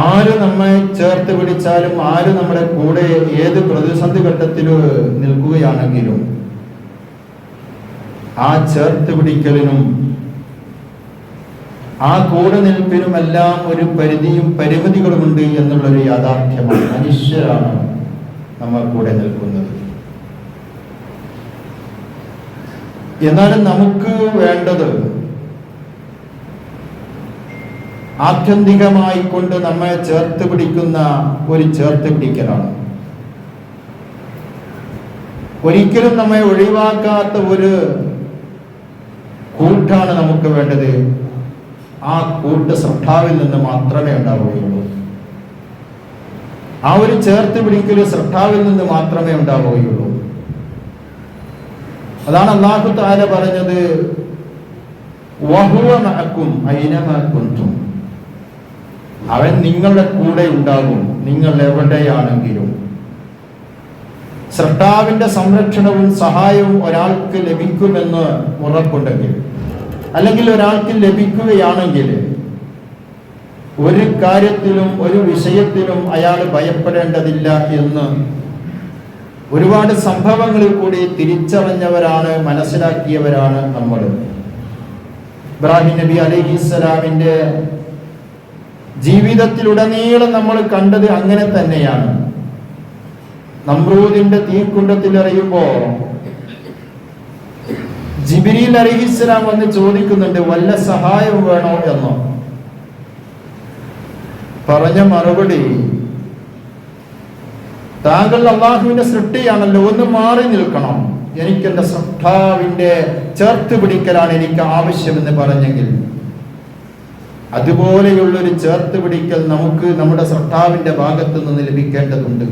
ആര് നമ്മെ ചേർത്ത് പിടിച്ചാലും ആര് നമ്മുടെ കൂടെ ഏത് പ്രതിസന്ധി ഘട്ടത്തിൽ നിൽക്കുകയാണെങ്കിലും ആ ചേർത്ത് പിടിക്കലിനും ആ കൂടെ നിൽപ്പിനുമെല്ലാം ഒരു പരിധിയും പരിമിതികളുമുണ്ട് എന്നുള്ളൊരു യാഥാർത്ഥ്യമാണ്. മനുഷ്യരാണ് നമ്മൾ കൂടെ നിൽക്കുന്നത്. എന്നാലും നമുക്ക് വേണ്ടത് ആത്യന്തികമായി കൊണ്ട് നമ്മെ ചേർത്ത് പിടിക്കുന്ന ഒരു ചേർത്ത് പിടിക്കലാണ്. ഒരിക്കലും നമ്മെ ഒഴിവാക്കാത്ത ഒരു കൂട്ടാണ് നമുക്ക് വേണ്ടത്. ആ കൂട്ട് ശ്രദ്ധാവിൽ നിന്ന് മാത്രമേ ഉണ്ടാവുകയുള്ളൂ. ആ ഒരു ചേർത്ത് പിടിക്കൽ ശ്രദ്ധാവിൽ നിന്ന് മാത്രമേ ഉണ്ടാവുകയുള്ളൂ. അതാണ് അള്ളാഹു താല പറഞ്ഞത് വഹുവ മഅക്കും അവൻ നിങ്ങളുടെ കൂടെ ഉണ്ടാകും. നിങ്ങൾ എവിടെയാണെങ്കിലും. സ്രഷ്ടാവിന്റെ സംരക്ഷണവും സഹായവും ഒരാൾക്ക് ലഭിക്കുമെന്ന് ഉറപ്പുണ്ടെങ്കിൽ അല്ലെങ്കിൽ ഒരാൾക്ക് ലഭിക്കുകയാണെങ്കിൽ ഒരു കാര്യത്തിലും ഒരു വിഷയത്തിലും അയാൾ ഭയപ്പെടേണ്ടതില്ല എന്ന് ഒരുപാട് സംഭവങ്ങളിൽ കൂടി തിരിച്ചറിഞ്ഞവരാണ് മനസ്സിലാക്കിയവരാണ് നമ്മൾ. ഇബ്രാഹിം നബി അലഹിസ്സലാമിന്റെ ജീവിതത്തിലുടനീളം നമ്മൾ കണ്ടത് അങ്ങനെ തന്നെയാണ്. നമ്രൂദിന്റെ തീക്കുണ്ടത്തിൽ അറിയുമ്പോ ജിബിരിൽ അറിയിച്ചാം വന്ന് ചോദിക്കുന്നുണ്ട് വല്ല സഹായം വേണോ എന്നോ? പറഞ്ഞ മറുപടി താങ്കൾ അള്ളാഹുവിന്റെ സൃഷ്ടിയാണല്ലോ ഒന്ന് മാറി നിൽക്കണം. എനിക്കെന്റെ സൃഷ്ടാവിന്റെ ചേർത്ത് പിടിക്കലാണ് എനിക്ക് ആവശ്യമെന്ന് പറഞ്ഞെങ്കിൽ. അതുപോലെയുള്ളൊരു ചേർത്ത് പിടിക്കൽ നമുക്ക് നമ്മുടെ ശ്രദ്ധാവിന്റെ ഭാഗത്തു നിന്ന് ലഭിക്കേണ്ടതുണ്ട്.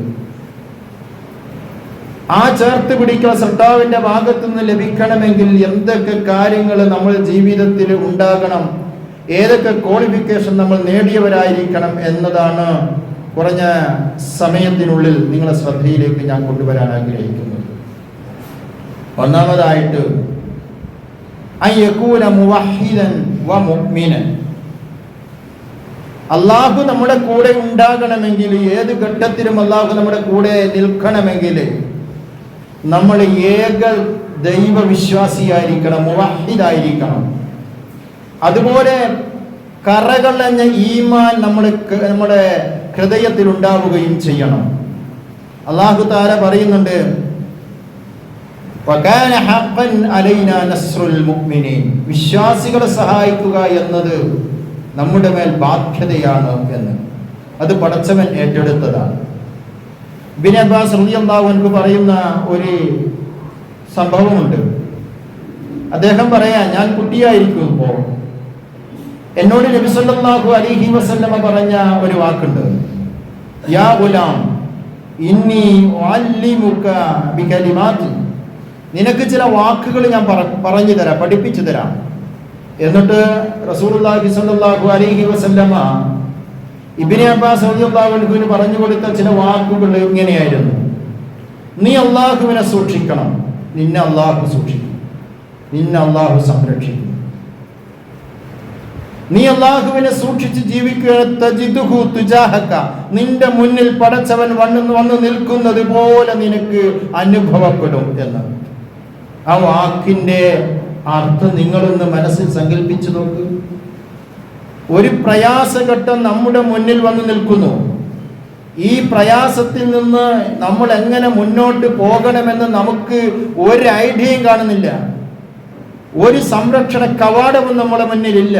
ആ ചേർത്ത് പിടിക്കൽ ശ്രദ്ധാവിന്റെ ഭാഗത്തു നിന്ന് ലഭിക്കണമെങ്കിൽ എന്തൊക്കെ കാര്യങ്ങൾ നമ്മൾ ജീവിതത്തിൽ ഉണ്ടാകണം ഏതൊക്കെ ക്വാളിഫിക്കേഷൻ നമ്മൾ നേടിയവരായിരിക്കണം എന്നതാണ് കുറഞ്ഞ സമയത്തിനുള്ളിൽ നിങ്ങളെ ശ്രദ്ധയിലേക്ക് ഞാൻ കൊണ്ടുവരാൻ ആഗ്രഹിക്കുന്നത്. ഒന്നാമതായിട്ട് അയ്യക്കൂന മുവഹിദൻ വ മുഅ്മിനൻ. അള്ളാഹു നമ്മുടെ കൂടെ ഉണ്ടാകണമെങ്കിൽ ഏത് ഘട്ടത്തിലും അള്ളാഹു നമ്മുടെ കൂടെ നിൽക്കണമെങ്കിൽ നമ്മൾ ഏക ദൈവവിശ്വാസിയായിരിക്കണം മുവാഹിദായിരിക്കണം അതുപോലെ കറകളഞ്ഞ ഈമാൻ നമ്മുടെ നമ്മുടെ ഹൃദയത്തിൽ ഉണ്ടാവുകയും ചെയ്യണം. അള്ളാഹു താര പറയുന്നുണ്ട് വിശ്വാസികളെ സഹായിക്കുക എന്നത് നമ്മുടെ മേൽ ബാധ്യതയാണ് എന്ന്. അത് പടച്ചവൻ ഏറ്റെടുത്തതാണ്. ബിൻ അബ്ബാസ് അൻഹു പറയുന്ന ഒരു സംഭവമുണ്ട്. അദ്ദേഹം പറയാ ഞാൻ കുട്ടിയായിരിക്കുമ്പോൾ എന്നോട് നബി സല്ലല്ലാഹു അലൈഹി വസല്ലമ പറഞ്ഞ ഒരു വാക്കുണ്ട്. യാ ഗുലാം ഇന്നി നിനക്ക് ചില വാക്കുകൾ ഞാൻ പറഞ്ഞു തരാം പഠിപ്പിച്ചു തരാം. എന്നിട്ട് റസൂലുള്ളാഹി സ്വല്ലല്ലാഹു അലൈഹി വസല്ലമ ഇബ്നു അബ്ബാസ് റളിയല്ലാഹു പറഞ്ഞു കൊടുത്ത ചില വാക്കുകൾ ഇങ്ങനെയായിരുന്നു. നീ അള്ളാഹുവിനെ സൂക്ഷിക്കണം. നിന്നെ അള്ളാഹു സൂക്ഷിക്കും. നിന്നെ അള്ളാഹു സംരക്ഷിക്കും. നീ അള്ളാഹുവിനെ സൂക്ഷിച്ച് ജീവിക്കുക. നിന്റെ മുന്നിൽ പടച്ചവൻ വന്നു വന്ന് നിൽക്കുന്നത് പോലെ നിനക്ക് അനുഭവപ്പെടും എന്ന്. ആ വാക്കിന്റെ അർത്ഥം നിങ്ങളൊന്ന് മനസ്സിൽ സങ്കല്പിച്ചു നോക്ക്. ഒരു പ്രയാസഘട്ടം നമ്മുടെ മുന്നിൽ വന്നു നിൽക്കുന്നു. ഈ പ്രയാസത്തിൽ നിന്ന് നമ്മൾ എങ്ങനെ മുന്നോട്ട് പോകണമെന്ന് നമുക്ക് ഒരു ഐഡിയയും കാണുന്നില്ല. ഒരു സംരക്ഷണ കവാടവും നമ്മുടെ മുന്നിലില്ല.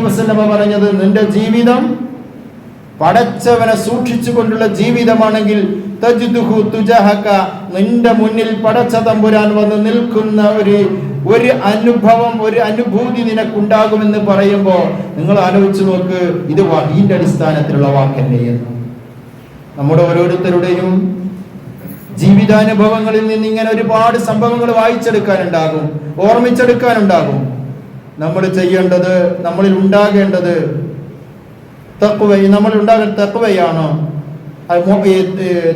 വസല്ലമ പറഞ്ഞത് നിന്റെ ജീവിതം പടച്ചവനെ സൂക്ഷിച്ചുകൊണ്ടുള്ള ജീവിതമാണെങ്കിൽ തുജഹക നിന്റെ മുന്നിൽ പടച്ച തമ്പുരാൻ വന്ന് നിൽക്കുന്ന ഒരു ഒരു അനുഭവം ഒരു അനുഭൂതി നിനക്കുണ്ടാകുമെന്ന് പറയുമ്പോൾ നിങ്ങൾ ആലോചിച്ച് നോക്ക് ഇത് വഹീന്റെ അടിസ്ഥാനത്തിലുള്ള വാക്കല്ലേ നമ്മുടെ ഓരോരുത്തരുടെയും ജീവിതാനുഭവങ്ങളിൽ നിന്ന് ഇങ്ങനെ ഒരുപാട് സംഭവങ്ങൾ വായിച്ചെടുക്കാനുണ്ടാകും ഓർമ്മിച്ചെടുക്കാനുണ്ടാകും. നമ്മൾ ചെയ്യേണ്ടത് നമ്മളിൽ ഉണ്ടാകേണ്ടത് തക്കുവ നമ്മൾ ഉണ്ടാകേണ്ട ഏ,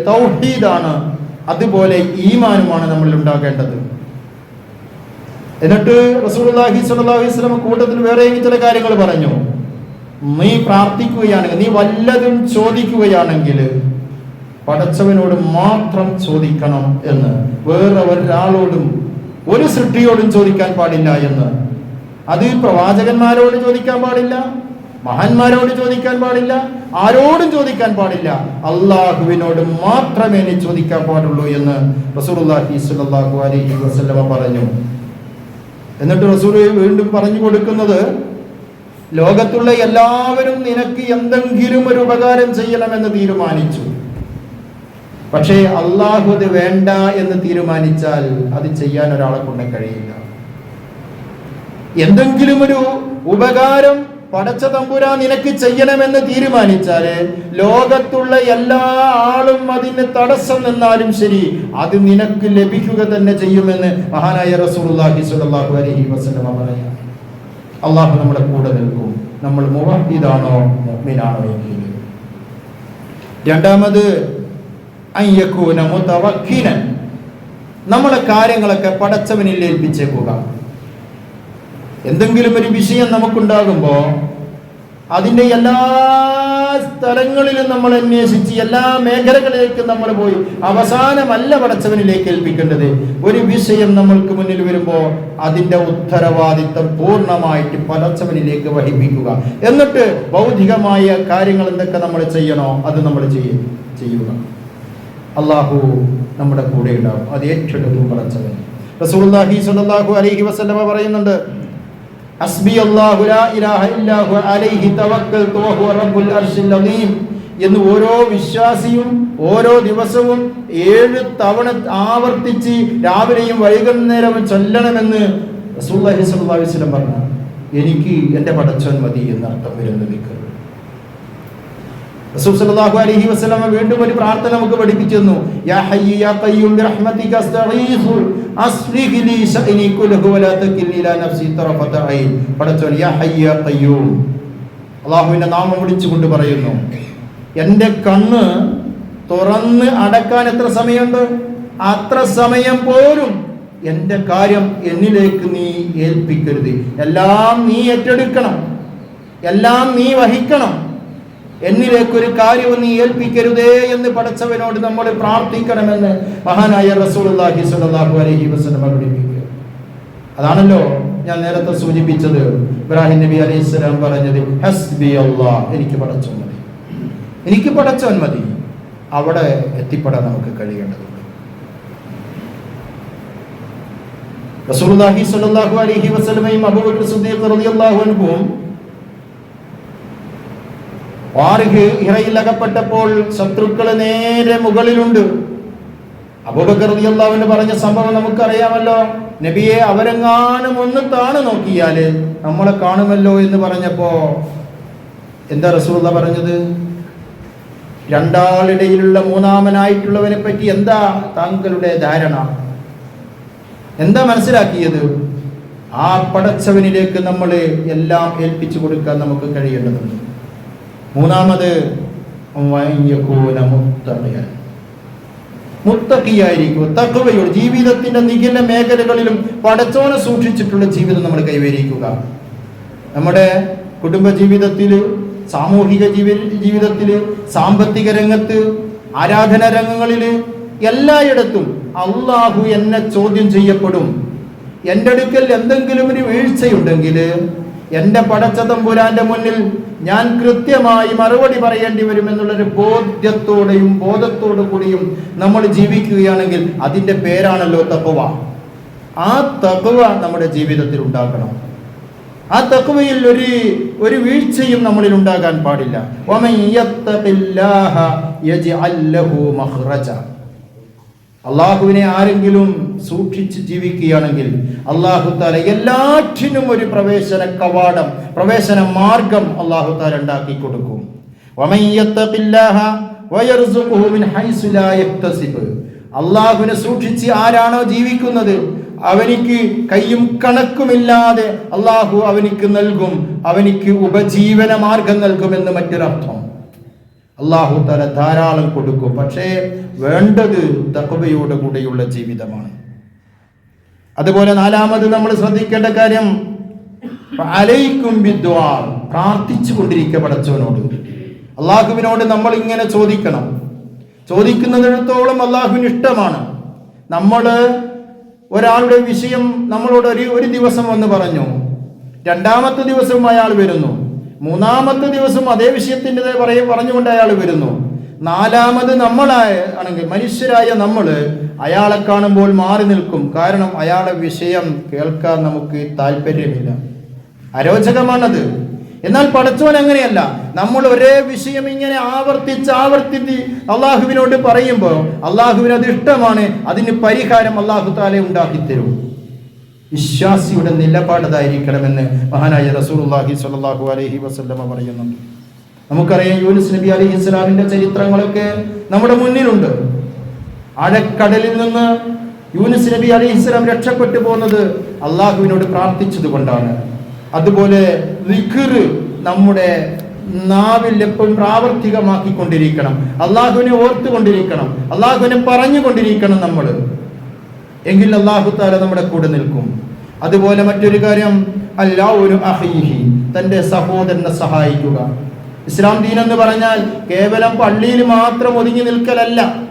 തൗഹീദാണ്. അതുപോലെ ഈമാനുമാണ് നമ്മളിൽ ഉണ്ടാകേണ്ടത് എന്നിട്ട് അലൈഹി വസല്ലം കൂട്ടത്തിൽ വേറെയും ചില കാര്യങ്ങൾ പറഞ്ഞു. നീ പ്രാർത്ഥിക്കുകയാണെങ്കിൽ നീ വല്ലതും ചോദിക്കുകയാണെങ്കിൽ പടച്ചവനോട് മാത്രം ചോദിക്കണം എന്ന്. വേറെ ഒരാളോടും ഒരു സൃഷ്ടിയോടും ചോദിക്കാൻ പാടില്ല എന്ന്. അത് പ്രവാചകന്മാരോട് ചോദിക്കാൻ പാടില്ല. മഹാന്മാരോട് ചോദിക്കാൻ പാടില്ല ആരോടും ചോദിക്കാൻ പാടില്ല. അള്ളാഹുവിനോട് മാത്രമേ ചോദിക്കാൻ പാടുള്ളൂ എന്ന് സ്വല്ലല്ലാഹു അലൈഹി വസ്ലമ പറഞ്ഞു. എന്നിട്ട് റസൂൽ വീണ്ടും പറഞ്ഞു കൊടുക്കുന്നത് ലോകത്തുള്ള എല്ലാവരും നിനക്ക് എന്തെങ്കിലും ഒരു ഉപകാരം ചെയ്യണമെന്ന് തീരുമാനിച്ചു. പക്ഷേ അള്ളാഹു അത് വേണ്ട എന്ന് തീരുമാനിച്ചാൽ അത് ചെയ്യാൻ ഒരാളെ കൊണ്ട് കഴിയില്ല. എന്തെങ്കിലും ഒരു ഉപകാരം പടച്ച തമ്പുരാ നിനക്ക് ചെയ്യണമെന്ന് തീരുമാനിച്ചാൽ ലോകത്തുള്ള എല്ലാ ആളും അതിന് തടസ്സം നിന്നാലും ശരി അത് നിനക്ക് ലഭിക്കുക തന്നെ ചെയ്യുമെന്ന് മഹാനായ റസൂലുള്ളാഹി സ്വല്ലല്ലാഹു അലൈഹി വസ്ലമ പറയാം. അള്ളാഹു നമ്മുടെ കൂടെ നിൽക്കും. നമ്മൾ മുവഹിദാണോ മുഅ്മിനാണോ എങ്കിൽ. രണ്ടാമത് അയ്യക്കൂന മുതവക്കിനൻ നമ്മളെ കാര്യങ്ങളൊക്കെ പടച്ചവനിൽ ഏൽപ്പിച്ചേക്കുക. എന്തെങ്കിലും ഒരു വിഷയം നമുക്കുണ്ടാകുമ്പോൾ അതിന്റെ എല്ലാ സ്ഥലങ്ങളിലും നമ്മൾ അന്വേഷിച്ച് എല്ലാ മേഖലകളിലേക്കും നമ്മൾ പോയി അവസാനമല്ല പടച്ചവനിലേക്ക് ഏൽപ്പിക്കേണ്ടത്. ഒരു വിഷയം നമ്മൾക്ക് മുന്നിൽ വരുമ്പോൾ അതിന്റെ ഉത്തരവാദിത്തം പൂർണമായിട്ട് പടച്ചവനിലേക്ക് വഹിപ്പിക്കുക. എന്നിട്ട് ഭൗതികമായ കാര്യങ്ങൾ എന്തൊക്കെ നമ്മൾ ചെയ്യണോ അത് നമ്മൾ ചെയ്യും ചെയ്യുക. അള്ളാഹു നമ്മുടെ കൂടെ ഉണ്ടാവും. അത് ഏറ്റെടുക്കും പടച്ചവൻ. റസൂൽ അലൈഹി വസല്ലമ പറയുന്നുണ്ട് ഹസ്ബി അല്ലാഹു ലാ ഇലാഹ ഇല്ലാഹു അലൈഹി തവക്കൽതു വഹുവ റബ്ബുൽ അർശിൽ അദീം എന്ന് ഓരോ വിശ്വാസിയും ഓരോ ദിവസവും ഏഴ് തവണ ആവർത്തിച്ച് രാവിലെയും വൈകുന്നേരവും ചൊല്ലണമെന്ന് സ്വല്ലല്ലാഹു അലൈഹി വസല്ലം പറഞ്ഞു. എനിക്ക് എന്റെ പടച്ചവൻ മതി എന്നർത്ഥം വരുന്ന ദിക്കർ റസൂൽ സല്ലല്ലാഹു അലൈഹി വസല്ലമ വീണ്ടും ഒരു പ്രാർത്ഥന നമുക്ക് പഠിപ്പിച്ചു തന്നു അള്ളാഹുവിന്റെ നാമം വിളിച്ചുകൊണ്ട് പറയുന്നു. എന്റെ കണ്ണ് തുറന്ന് അടക്കാൻ എത്ര സമയമുണ്ട്? അത്ര സമയം പോലും എന്റെ കാര്യം എന്നിലേക്ക് നീ ഏൽപ്പിക്കരുത്. എല്ലാം നീ ഏറ്റെടുക്കണം. എല്ലാം നീ വഹിക്കണം. എന്നിലേക്കൊരു കാര്യവും നീ ഏൽപ്പിക്കരുതേ എന്ന് പഠിച്ചവനോട് നമ്മൾ പ്രാർത്ഥിക്കണമെന്ന് മഹാനായ റസൂലുള്ളാഹി സ്വല്ലല്ലാഹു അലൈഹി വസല്ലം പഠിപ്പിക്കുക അതാണല്ലോ ഞാൻ നേരത്തെ സൂചിപ്പിച്ചത്. ഇബ്രാഹിം നബി അലൈഹി സ്വലാം പറഞ്ഞത് എനിക്ക് പടച്ചവൻ മതി. എനിക്ക് പടച്ചവൻ മതി. അവിടെ എത്തിപ്പെടാൻ നമുക്ക് കഴിയേണ്ടതുണ്ട്. റസൂലുള്ളാഹി സ്വല്ലല്ലാഹു അലൈഹി വസല്ലമയും അബൂബക്കർ സിദ്ദീഖ് റളിയല്ലാഹു അൻഹുവും വാർഹ് അകപ്പെട്ടപ്പോൾ ശത്രുക്കൾ നേരെ മുകളിലുണ്ട്. അബൂബക്കർ റളിയല്ലാഹുവിന് പറഞ്ഞ സംഭവം നമുക്കറിയാമല്ലോ. നബിയെ അവരെങ്ങാനും ഒന്ന് താണ് നോക്കിയാൽ നമ്മളെ കാണുമല്ലോ എന്ന് പറഞ്ഞപ്പോ എന്താ റസൂലുള്ള പറഞ്ഞത്? രണ്ടാളിടയിലുള്ള മൂന്നാമനായിട്ടുള്ളവനെ പറ്റി എന്താ താങ്കളുടെ ധാരണ? എന്താ മനസ്സിലാക്കിയത്? ആ പടച്ചവനിലേക്ക് നമ്മൾ എല്ലാം ഏൽപ്പിച്ചു കൊടുക്കാൻ നമുക്ക് കഴിയേണ്ടതുണ്ട്. മൂന്നാമത് മുത്തക്കിയായിരിക്കും തക്കുകയുള്ളൂ ജീവിതത്തിന്റെ നിഖില മേഖലകളിലും പടച്ചോനെ സൂക്ഷിച്ചിട്ടുള്ള ജീവിതം നമ്മൾ കൈവരിക്കുക. നമ്മുടെ കുടുംബ ജീവിതത്തിൽ സാമൂഹിക ജീവി ജീവിതത്തിൽ സാമ്പത്തിക രംഗത്ത് ആരാധന രംഗങ്ങളിൽ എല്ലായിടത്തും അള്ളാഹു എന്നെ ചോദ്യം ചെയ്യപ്പെടും. എന്റെ അടുക്കൽ എന്തെങ്കിലും ഒരു വീഴ്ചയുണ്ടെങ്കിൽ എന്റെ പടച്ചതമ്പുരാന്റെ മുന്നിൽ ഞാൻ കൃത്യമായി മറുപടി പറയേണ്ടി വരുമെന്നുള്ളൊരു ബോധ്യത്തോടെയും ബോധത്തോടു കൂടിയും നമ്മൾ ജീവിക്കുകയാണെങ്കിൽ അതിന്റെ പേരാണല്ലോ തപ്പുവ ആ തപ്പുവ നമ്മുടെ ജീവിതത്തിൽ ഉണ്ടാക്കണം. ആ തക്കുവയിൽ ഒരു ഒരു വീഴ്ചയും നമ്മളിൽ ഉണ്ടാകാൻ പാടില്ല. അള്ളാഹുവിനെ ആരെങ്കിലും സൂക്ഷിച്ച് ജീവിക്കുകയാണെങ്കിൽ അള്ളാഹു താല എല്ലാറ്റിനും ഒരു പ്രവേശന കവാടം പ്രവേശന മാർഗം അള്ളാഹു താല ഉണ്ടാക്കി കൊടുക്കും. അള്ളാഹുവിനെ സൂക്ഷിച്ച് ആരാണോ ജീവിക്കുന്നത് അവനിക്ക് കയ്യും കണക്കുമില്ലാതെ അള്ളാഹു അവനിക്ക് നൽകും അവനിക്ക് ഉപജീവന മാർഗം നൽകുമെന്ന് മറ്റൊരർത്ഥം. അള്ളാഹു തല ധാരാളം കൊടുക്കും. പക്ഷേ വേണ്ടത് തക്കവയോട് കൂടെയുള്ള ജീവിതമാണ്. അതുപോലെ നാലാമത് നമ്മൾ ശ്രദ്ധിക്കേണ്ട കാര്യം അലയിക്കും ബിദ്വാ പ്രാർത്ഥിച്ചു കൊണ്ടിരിക്കുക പടച്ചവനോട്. അള്ളാഹുവിനോട് നമ്മൾ ഇങ്ങനെ ചോദിക്കണം. ചോദിക്കുന്നിടത്തോളം അള്ളാഹുവിന് ഇഷ്ടമാണ്. നമ്മൾ ഒരാളുടെ വിഷയം നമ്മളോട് ഒരു ഒരു ദിവസം വന്ന് പറഞ്ഞു. രണ്ടാമത്തെ ദിവസവും അയാൾ വരുന്നു. മൂന്നാമത്തെ ദിവസം അതേ വിഷയത്തിന്റെ പറയും പറഞ്ഞുകൊണ്ട് അയാൾ വരുന്നു. നാലാമത് നമ്മളായ ആണെങ്കിൽ മനുഷ്യരായ നമ്മൾ അയാളെ കാണുമ്പോൾ മാറി നിൽക്കും. കാരണം അയാളെ വിഷയം കേൾക്കാൻ നമുക്ക് താല്പര്യമില്ല. അരോചകമാണത്. എന്നാൽ പടച്ചോൻ അങ്ങനെയല്ല. നമ്മൾ ഒരേ വിഷയം ഇങ്ങനെ ആവർത്തിച്ച് ആവർത്തിച്ച് അള്ളാഹുവിനോട് പറയുമ്പോൾ അള്ളാഹുവിന് അത് ഇഷ്ടമാണ്. അതിന് പരിഹാരം അള്ളാഹു താലെ ഉണ്ടാക്കി തരും വിശ്വാസിയുടെ നിലപാടതായിരിക്കണമെന്ന് മഹാനായ റസൂലുള്ളാഹി സ്വല്ലല്ലാഹു അലഹി വസല്ലമ പറയുന്നുണ്ട്. നമുക്കറിയാം യൂനിസ് നബി അലി ഇസ്ലാമിന്റെ ചരിത്രങ്ങളൊക്കെ നമ്മുടെ മുന്നിലുണ്ട്. ആഴക്കടലിൽ നിന്ന് യൂനിസ് നബി അലി ഇസ്ലാം രക്ഷപ്പെട്ടു പോകുന്നത് അള്ളാഹുവിനോട് പ്രാർത്ഥിച്ചത് കൊണ്ടാണ് അതുപോലെ നമ്മുടെ നാവിൽ എപ്പോഴും പ്രാവർത്തികമാക്കിക്കൊണ്ടിരിക്കണം. അള്ളാഹുവിനെ ഓർത്തുകൊണ്ടിരിക്കണം. അള്ളാഹുവിനെ പറഞ്ഞുകൊണ്ടിരിക്കണം നമ്മൾ. എങ്കിൽ അള്ളാഹു താല നമ്മുടെ കൂടെ നിൽക്കും. അതുപോലെ മറ്റൊരു കാര്യം അല്ലാ ഒരു അഹീഹി തന്റെ സഹോദരനെ സഹായിക്കുക. ഇസ്ലാം ദീൻ എന്ന് പറഞ്ഞാൽ കേവലം പള്ളിയിൽ മാത്രം ഒതുങ്ങി നിൽക്കലല്ല.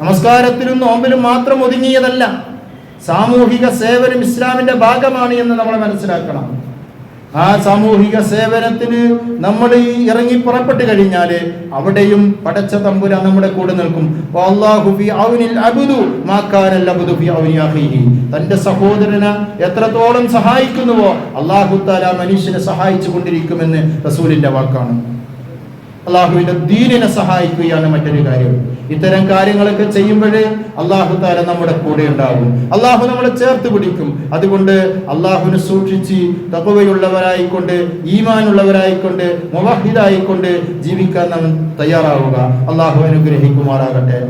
നമസ്കാരത്തിലും നോമ്പിലും മാത്രം ഒതുങ്ങിയതല്ല. സാമൂഹിക സേവനം ഇസ്ലാമിന്റെ ഭാഗമാണ് എന്ന് നമ്മൾ മനസ്സിലാക്കണം. ആ സാമൂഹിക സേവനത്തിന് നമ്മൾ ഈ ഇറങ്ങി പുറപ്പെട്ട് കഴിഞ്ഞാൽ അവിടെയും പടച്ച തമ്പുര നമ്മുടെ കൂടെ നിൽക്കും. തന്റെ സഹോദരനെ എത്രത്തോളം സഹായിക്കുന്നുവോ അള്ളാഹു താല മനുഷ്യനെ സഹായിച്ചു കൊണ്ടിരിക്കുമെന്ന് റസൂലിന്റെ വാക്കാണ് അള്ളാഹുവിന്റെ ദീനിനെ സഹായിക്കുകയാണ് മറ്റൊരു കാര്യം. ഇത്തരം കാര്യങ്ങളൊക്കെ ചെയ്യുമ്പോഴേ അള്ളാഹു താര നമ്മുടെ കൂടെ ഉണ്ടാകും അള്ളാഹു നമ്മളെ ചേർത്ത് പിടിക്കും. അതുകൊണ്ട് അള്ളാഹുവിനെ സൂക്ഷിച്ച് തകവയുള്ളവരായിക്കൊണ്ട് ഈമാനുള്ളവരായിക്കൊണ്ട് മുവാഹിദായിക്കൊണ്ട് ജീവിക്കാൻ നാം തയ്യാറാവുക. അള്ളാഹു അനുഗ്രഹിക്കുമാറാകട്ടെ.